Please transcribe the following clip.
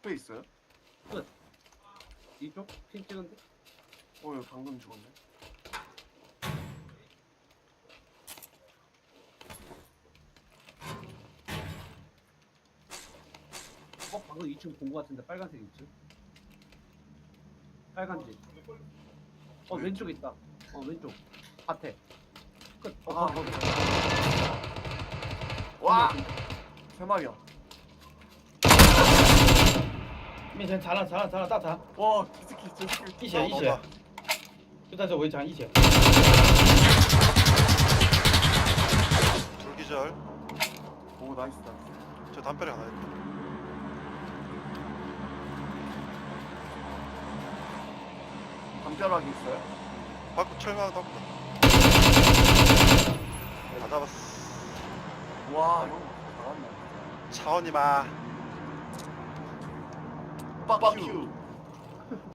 스페 있어요? 이쪽 핀 찍은데? 어, 여기 방금 죽었네. 어 방금 2층 본 거 같은데 빨간색 2층. 빨간 집. 어 왼쪽에 있다. 어 왼쪽. 밭에. 끝. 어, 아, 거기, 거기. 와! 세 마리야. 面前查了查了查了大查， 와, 기스키, 저 새끼. 一血一血，就在这围墙一血。 돌기절 오, 나이스, 나이스. 저 담벼락 하나 있다 담벼락이 있어요? 바꾸 철망 담벼락 다 잡았어 와, 형, 잘한다. 차원이마 barbecue.